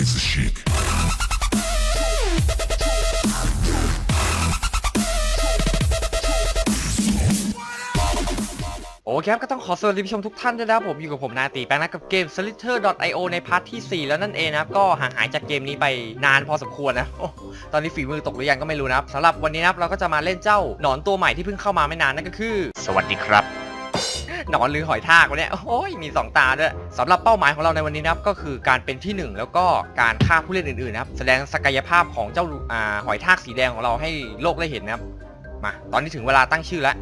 Razor chic. โอเคครับก็ต้องขอสวัสดีผู้ชมทุกท่านด้วยนะครับผมอยู่กับผมนาตีแปลงนะกับเกม Slither.io ในพาร์ทที่ 4 แล้วนั่นเองนะครับก็ห่างหายจากเกมนี้ไปนานพอสมควรนะโอ้ตอนนี้ฝีมือตกหรือยังก็ไม่รู้นะครับสำหรับวันนี้นะครับเราก็จะมาเล่นเจ้าหนอนตัวใหม่ที่เพิ่งเข้ามาไม่นานนั่นก็คือ สวัสดีครับ หนอนหรือหอยทากวะเนี่ยโอ้ยมี 2 ตาด้วยสำหรับเป้าหมายของเราในวันนี้นะครับก็คือการเป็นที่ 1 แล้วก็การฆ่าผู้เล่นอื่นๆนะครับแสดงศักยภาพของเจ้าอ่าหอยทากสีแดงของเราให้โลกได้เห็นนะครับมาตอนนี้ถึงเวลาตั้งชื่อแล้ว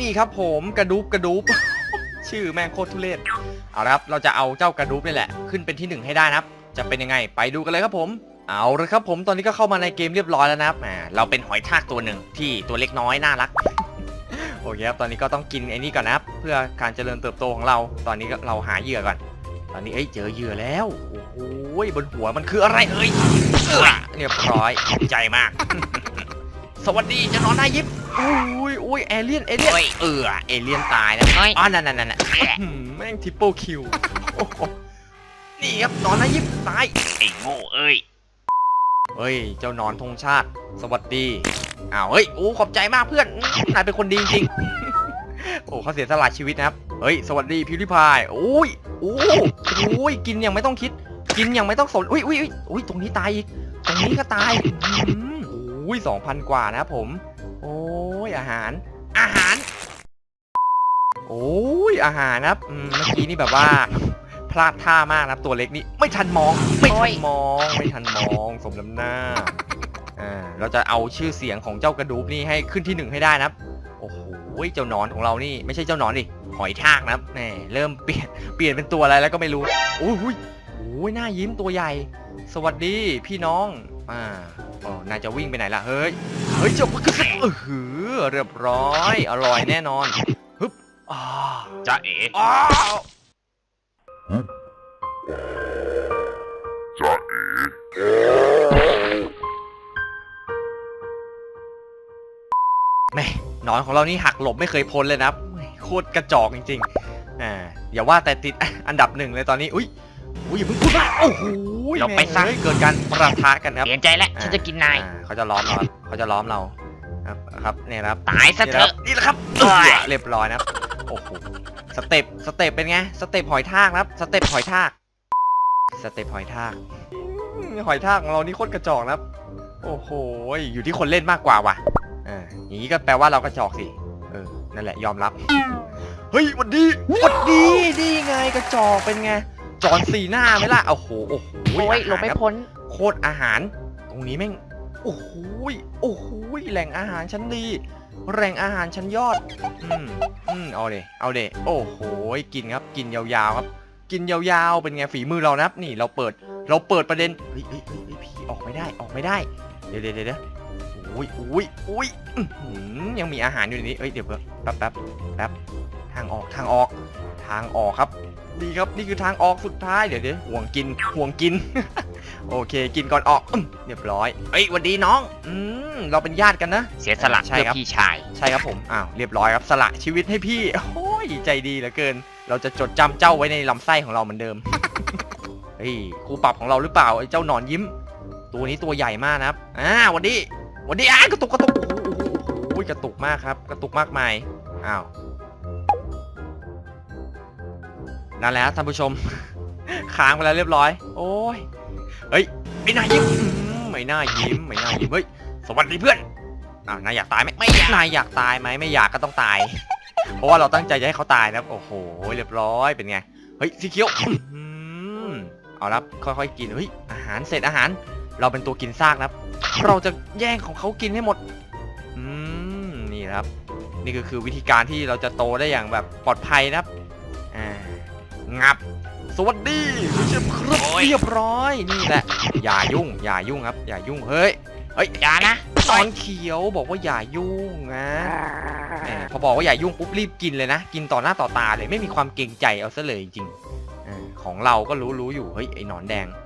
นี่ครับผมกระดูบกระดูบ ชื่อแม่งโคตรทุเรศเอาละครับเราจะเอาเจ้ากระดูบนี่แหละ ขึ้นเป็นที่หนึ่งให้ได้นะครับ จะเป็นยังไงไปดูกันเลยครับผมเอาละครับผมตอนนี้ก็เข้ามาในเกมเรียบร้อยแล้วนะครับเราเป็นหอยทากตัวหนึ่งที่ตัวเล็กน้อยน่ารัก โอเคครับตอนนี้ก็ต้องกินไอ้นี่ก่อนนะครับเพื่อการเจริญเติบโตของเรา ตอนนี้ก็เราหาเหยื่อก่อน ตอนนี้เอ้ยเจอเหยื่อแล้วโอ้โหบนหัวมันคืออะไรเอ้ยเออเรียบร้อยขอบใจมาก สวัสดีเจะนอนหน้ายิบอุ้ยอุ้ยเอเลี่ยนเอเลี่ยนเออเอเลี่ยนตายนะเฮ้ยอ๋อนั่นนั่นนั่นนั่นอื้อหือแม่งทิปเปิลคิวโอ้โหนี่ครับนอนหน้ายิบตายไอ้โง่เอ้ยเฮ้ยเจ้านอนธงชาติ สวัสดี อ้าวเฮ้ยโอ้ขอบใจมากเพื่อนนายเป็นคนดีจริงโอ้เขาเสียสละชีวิตนะครับเฮ้ยสวัสดีพิวริพายโอ้ยโอ้โอ้ยกินยังไม่ต้องคิด กินยังไม่ต้องสนอุ้ยอุ้ยอุ้ยตรงนี้ตายอีกตรงนี้ก็ตายอืมโอ้ยสองพันกว่านะครับผม โอ้ยอาหาร อาหาร โอ้ยอาหารนะครับเมื่อกี้นี่แบบว่าพลาดท่ามากนะตัวเล็กนี่ไม่ทันมอง ไม่ทันมอง ไม่ทันมอง สมน้ำหน้า อ่าเราจะเอาชื่อเสียงของเจ้ากระดูกนี่ให้ขึ้นที่หนึ่งให้ได้นะครับ โอ้โหเจ้าหนอนของเรานี่ไม่ใช่เจ้าหนอนดิหอยทากนะครับแหมเริ่มเปลี่ยนเปลี่ยนเป็นตัวอะไรแล้วก็ไม่รู้โอ้ยหุยโอ้ยหน้ายิ้มตัวใหญ่ สวัสดีพี่น้องอ่าอ๋อนายจะวิ่งไปไหนล่ะเฮ้ยเฮ้ยเจ้าคือเออหือเรียบร้อย อร่อยแน่นอนฮึบอ่าจ้าเอ๋อ้าว แม่หนอนของเรานี่หักหลบไม่เคยพ้นเลยนะครับแม่โคตรกระจอกจริงๆอ่าอย่าว่าแต่ติดอันดับหนึ่งเลยตอนนี้อุ้ยอุ้ยอย่าเพิ่งพูดมากโอ้โหเราไปซะแม่งเอ้ยเกิดการประทะกันครับเปลี่ยนใจแล้วฉันจะกินนายอ่าเขาจะล้อมเราครับเขาจะล้อมเราครับครับเนี่ยนะครับตายซะนี่เถแหละคอะรับนี่แหละครับโอ้ยเออเรียบร้อยนะครับโอ้โหสเต็ปสเต็ปเป็นไงสเต็ปหอยทากนะครับ สเต็ปหอยทากสเต็ปหอยทากอืมหอยทากของเรานี่โคตรกระจอกนะครับ โอ้โหอยู่ที่คนเล่นมากกว่าว่ะ อ่าอย่างนี้ก็แปลว่าเรากระจอกสิเออนั่นแหละยอมรับ เฮ้ยหวันดีหวันดีดีไงกระจอกเป็นไงจอนสีหน้าไหมล่ะโอ้โหโอ้โหโอ้ยหลบไม่อาหารครับพ้นโคตรอาหาร ตรงนี้แม่งโอ้โหยโอ้โหยแหล่งอาหารชั้นดี แหล่งอาหารชั้นยอดอืมอืมเอาเดเอาเดโอ้โหยกินครับกินยาวๆครับ กินยาวๆเป็นไงฝีมือเรานะครับนี่เราเปิดเราเปิดประเด็นเฮ้ยเฮ้ยเฮ้ยเฮ้ยพี่ออกไม่ได้ออกไม่ได้เดี๋ยวเดี๋ยวเดี๋ยวเดี๋ยวโอ้ยโอ้ยโอ้ยอื้อหือยังมีอาหารอยู่ในนี้เอ้ยเดี๋ยวแป๊บแป๊บแป๊บทางออกทางออก ทางออกครับ ดีครับนี่คือทางออกสุดท้ายเดี๋ยวเดี๋ยวห่วงกินห่วงกิน โอเค กินก่อนออกอืมเรียบร้อยเอ้ยหวันดีน้อง อืมเราเป็นญาติกันนะเสียสละใช่เพื่อครับพี่ชายใช่ครับผมอ้าวเรียบร้อยครับสละชีวิตให้พี่โอ้ยใจดีเหลือเกิน เราจะจดจำเจ้าไว้ในลำไส้ของเราเหมือนเดิมเฮ้ยครูปรับของเราหรือเปล่าไอ้เจ้าหนอนยิ้ม ตัวนี้ตัวใหญ่มากนะครับอ่าหวันดีห วันดีอ้ากระตุกกระตุกโอ้โหโอ้โหโอ้โหกระตุกมากครับ กระตุกมากมายอ้าวนั่นแหละครับท่านผู้ชม ค้างไปแล้วเรียบร้อย โอ้ยเฮ้ยไม่น่ายิ้มไม่น่ายิ้มไม่น่ายิ้มเฮ้ยสวัสดีเพื่อนอ่าวนายอยากตายไหมไม่อยากนายอยากตายไหมไม่อยากก็ต้องตาย เพราะว่าเราตั้งใจจะให้เขาตายนะครับโอ้โหเรียบร้อยเป็นไงเฮ้ยสีเขียวอื้อหือเอาละค่อยๆกินเฮ้ยอาหารเสร็จอาหาร เราเป็นตัวกินซากนะครับ เราจะแย่งของเขากินให้หมด อืม นี่นะครับ นี่ก็คือวิธีการที่เราจะโตได้อย่างแบบปลอดภัยนะครับ อ่า งับ สวัสดีผู้ชมครับโอ้ยเรียบร้อย นี่แหละ อย่ายุ่ง อย่ายุ่งครับ อย่ายุ่ง เฮ้ย เฮ้ย อย่านะ ตอนเขียวบอกว่าอย่ายุ่งนะแหมพอบอกว่าอย่ายุ่งปุ๊บรีบกินเลยนะ กินต่อหน้าต่อตาเลย ไม่มีความเกรงใจเอาซะเลยจริงๆอ่าของเราก็รู้รู้อยู่ เฮ้ย ไอ้หนอนแดงไอ้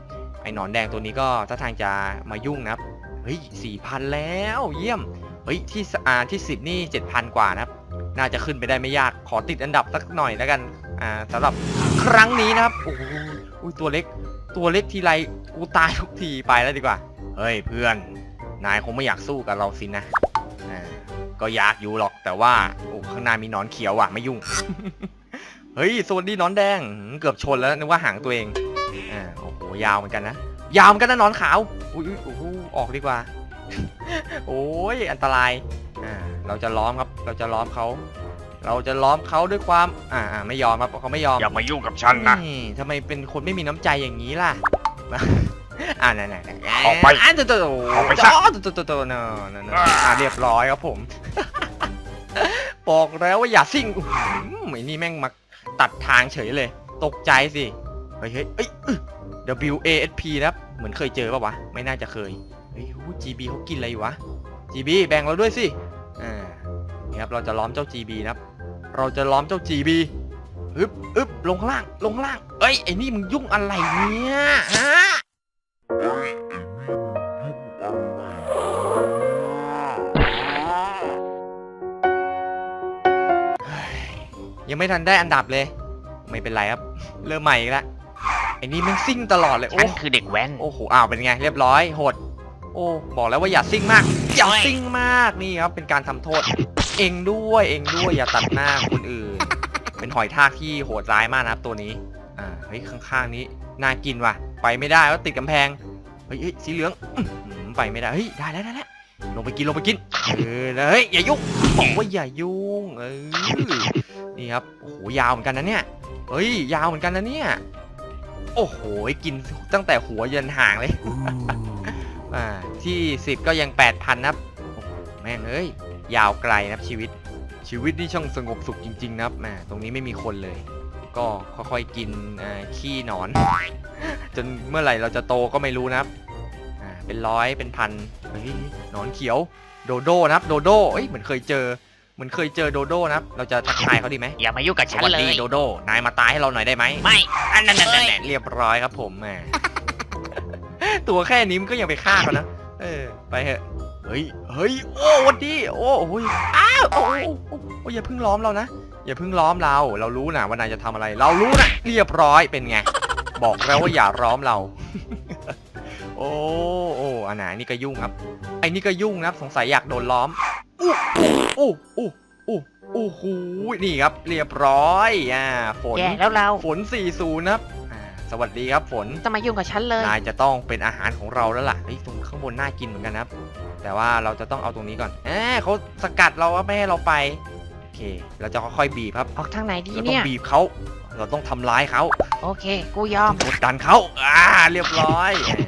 หนอนแดงตัวนี้ก็ถ้าทางจะมายุ่งนะครับ เฮ้ยสี่พันแล้วเยี่ยม เฮ้ยที่สอ่าที่สิบนี่เจ็ดพันกว่านะครับ น่าจะขึ้นไปได้ไม่ยากขอติดอันดับสักหน่อยแล้วกัน อ่าสำหรับครั้งนี้นะครับ โอ้โหอุ้ยตัวเล็ก ตัวเล็กทีไรกูตายทุกทีไปแล้วดีกว่า เฮ้ยเพื่อน นายคงไม่อยากสู้กับเราสินะอ่าก็อยากอยู่หรอกแต่ว่าโอ้ข้างหน้ามีหนอนเขียวอะไม่ยุ่ง เฮ้ยสวัสดีหนอนแดงหืมเกือบชนแล้วนึกว่าหางตัวเองอ่าโอ้โห ยาวเหมือนกันนะ ยาวเหมือนกันนะหนอนขาวอุ้ยอุ้ยโอ้โหออกดีกว่า โอ้ยอันตราย อ่า เราจะล้อมครับ เราจะล้อมเขา เราจะล้อมเขาด้วยความ อ่าอ่าไม่ยอมครับเขาไม่ยอมอย่ามายุ่งกับฉันนะนี่ทำไมเป็นคนไม่มีน้ำใจอย่างนี้ล่ะ อ่าไหนไหนไหนออกไปอ่าตัวตัวออกไปซะ ตัวตัวตัวตัวเนอะเนอะเนอะอ่าเรียบร้อยครับผม บอกแล้วว่าอย่าซิ่งอื้อหือไอ้นี่แม่งมาตัดทางเฉยเลย ตกใจสิ เฮ้ยเฮ้ยเอ้ย W A S P นะครับ เหมือนเคยเจอป่าวะ ไม่น่าจะเคย เฮ้ย GB เขากินอะไรอยู่วะ GB แบ่งเราด้วยสิ อ่า นี่ครับ เราจะล้อมเจ้า GB นะครับ เราจะล้อมเจ้า GB อึบอึบลงข้างล่างลงข้างล่าง เอ้ย ไอ้นี่มึงยุ่งอะไรเนี่ย ฮะยังไม่ทันได้อันดับเลย ไม่เป็นไรครับ เริ่มใหม่อีกแล้ว ไอ้นี่มันซิ่งตลอดเลยฉัโอ้นคือเด็กแว้น โอ้โหอ้าวเป็นไง เรียบร้อยโหด โอ้บอกแล้วว่าอย่าซิ่งมากอย่าโอ้ยซิ่งมากนี่ครับเป็นการทำโทษ เองด้วยเองด้วยอย่าตัดหน้าคนอื่น เป็นหอยทากที่โหดร้ายมากนะครับตัวนี้อ่าเฮ้ยข้างๆนี้น่ากินว่ะ ไปไม่ได้ว่าติดกำแพงเฮ้ยเฮ้ยสีเหลืองอื้อหือไปไม่ได้เฮ้ยได้แล้วได้แล้วลงไปกินลงไปกินเออเฮ้ยอย่ายุ่งบอกว่าอย่ายุ่งเออนี่ครับโอ้โหยาวเหมือนกันนะเนี่ย เฮ้ยยาวเหมือนกันนะเนี่ย โอ้โห กินตั้งแต่หัวยันหางเลย อ่า ที่สิบก็ยังแปดพันนะครับโอ้โหแม่งเอ้ย ยาวไกลนะครับชีวิต ชีวิตนี่ช่างสงบสุขจริง ๆ นะครับแหมตรงนี้ไม่มีคนเลย ก็ค่อยๆกินอ่าขี้หนอน จนเมื่อไหร่เราจะโตก็ไม่รู้นะครับอ่าเป็นร้อยเป็นพันเฮ้ยหนอนเขียว โดโดนะครับ โดโดเอ้ยเหมือนเคยเจอ เหมือนเคยเจอโดโดนะครับ เราจะทักทายเขาดีไหมอย่ามายุ่งกับสฉันวัสเลดีย โดโดนายมาตายให้เราหน่อยได้ไหมไม่ อันนั้นนั่นแน่นั่นเรียบร้อยครับผมแหม ตัวแค่นี้มันก็ยังไปฆ่าเขานะ เออ ไปเถอะเฮ้ย เฮ้ย โอ้วันดี โอ้โอ้ยอ้าวโอ้โอ้โอ้โอ้อย่าเพิ่งล้อมเรานะ อย่าเพิ่งล้อมเรา เรารู้นะว่านายจะทำอะไร เรารู้นะ เรียบร้อยเป็นไง บอกแล้วว่าอย่าล้อมเรา โอ้ โอ้อันไหนนี่ก็ยุ่งครับ ไอ้นี่ก็ยุ่งนะครับ สงสัยอยากโดนล้อม อู้อู้อู้อู้อู้หูนี่ครับเรียบร้อยอ่าฝนแย่แล้วเราฝน40นะครับอ่าสวัสดีครับฝนจะมายุ่งกับฉันเลยนายจะต้องเป็นอาหารของเราแล้วล่ะเฮ้ยตรงข้างบนน่ากินเหมือนกันนะครับ แต่ว่าเราจะต้องเอาตรงนี้ก่อนแหมเขาสกัดเราว่าไม่ให้เราไปโอเค เราจะค่อยๆบีบครับออกทางไหนดีเราต้อเนี่งยบีบเขาเราต้องทำร้ายเขา โอเค กูยอม กดดันเขาอ่า เรียบร้อยแหม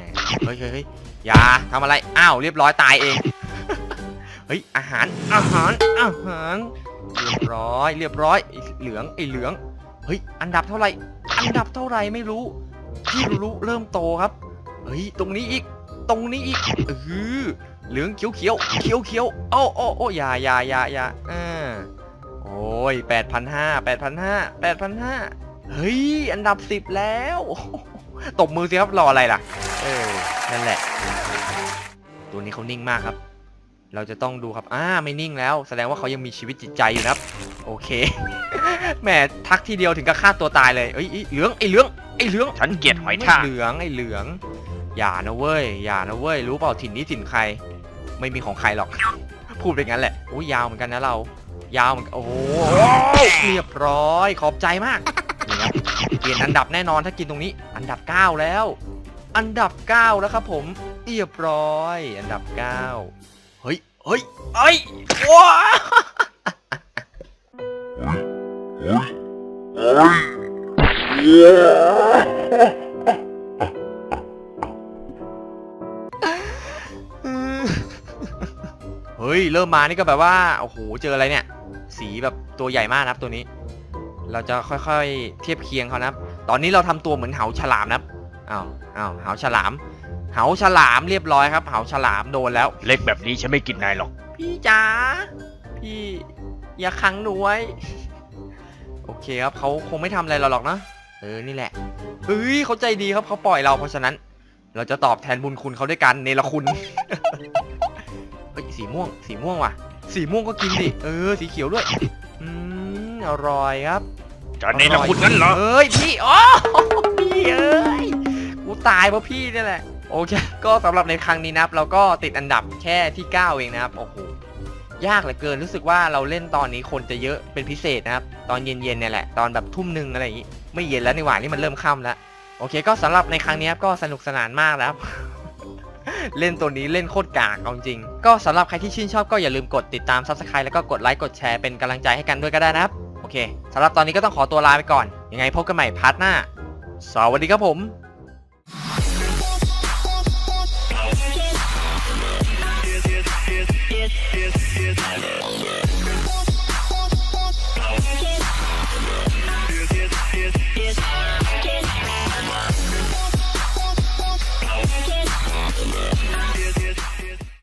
เฮ้ยเฮ้ยเฮ้ยอย่าทำอะไร อ้าว เรียบร้อยตายเองเฮ้ยอาหารอาหารอาหารเรียบร้อย เรียบร้อยไอ้เหลืองไอ้เหลืองเฮ้ยอันดับเท่าไหร่ อันดับเท่าไหร่ไม่รู้ที่รู้เริ่มโตครับเฮ้ยตรงนี้อีกตรงนี้อีกเออเหลืองเขียวเขียวเขียวเขียวโอ้โอ้โอ้ย่าย่าย่าย่าอ่าโอ้ยแปดพันห้าแปดพันห้าแปดพันห้าเฮ้ยอันดับสิบแล้วตบมือสิครับรออะไรล่ะ เออนั่นแหละ ตัวนี้เขานิ่งมากครับ เราจะต้องดูครับ อ่า ไม่นิ่งแล้ว แสดงว่าเขายังมีชีวิตจิตใจอยู่นะครับ โอเค แหม ทักทีเดียวถึงกับฆ่าตัวตายเลยเอ้ยไอ้เหลือง ไอ้เหลือง ไอ้เหลืองฉันเกลียดหอยทาก เหลือง ไอ้เหลือง อย่านะเว้ย อย่านะเว้ย รู้เปล่าถิ่นนี้ถิ่นใคร ไม่มีของใครหรอก พูดไปงั้นแหละโอ้ยยาวเหมือนกันนะเรา ยาวเหมือนกัน โอ้โหเรียบร้อย ขอบใจมากนี่ครับเปลี่ยนอันดับแน่นอนถ้ากินตรงนี้ อันดับ 9 แล้ว อันดับ 9 แล้วครับผม เรียบร้อย อันดับ 9 เฮ้ยเฮ้ยเอ้ยว้าเฮ้ย เริ่มมานี่ก็แบบว่า โอ้โห เจออะไรเนี่ย สีแบบตัวใหญ่มากนะครับตัวนี้ เราจะค่อยๆ เทียบเคียงเขานะครับ ตอนนี้เราทำตัวเหมือนเหาฉลามนะครับ อ้าว อ้าว เหาฉลาม เหาฉลามเรียบร้อยครับ เหาฉลามโดนแล้ว เล็กแบบนี้ฉันไม่กินนายหรอก พี่จ๋าพี่อย่าขังหนูไว้โอเคครับเขาคงไม่ทำอะไรเราหรอกนะเออนี่แหละเฮ้ยเขาใจดีครับเขาปล่อยเราเพราะฉะนั้น เราจะตอบแทนบุญคุณเขาด้วยกันเนรคุณเฮ้ยสีม่วง สีม่วงว่ะ สีม่วงก็กินดิเออ สีเขียวด้วยอืมอร่อยครับจะเนรคุณงั้นเหรอเอ้ยพี่อ๋อพี่เอ้ยกูตายเพราะพี่นี่แหละ โอเค ก็สำหรับในครั้งนี้นะครับ เราก็ติดอันดับแค่ที่ 9 เองนะครับ โอ้โห ยากเหลือเกิน รู้สึกว่าเราเล่นตอนนี้คนจะเยอะเป็นพิเศษนะครับ ตอนเย็นๆเนี่ยแหละ ตอนแบบทุ่มหนึ่งอะไรอย่างงี้ ไม่เย็นแล้วในหว่านี่มันเริ่มค่ำแล้ว โอเค ก็สำหรับในครั้งนี้ครับก็สนุกสนานมากแล้วครับเล่นตัวนี้เล่นโคตรกากเอาจริง ก็สำหรับใครที่ชื่นชอบก็อย่าลืมกดติดตาม Subscribe แล้วก็กดไลค์กดแชร์เป็นกำลังใจให้กันด้วยก็ได้นะครับ โอเคสำหรับตอนนี้ก็ต้องขอตัวลาไปก่อน ยังไงพบกันใหม่พาร์ทหน้า สวัสดีครับผม yes, yes, yes, yes.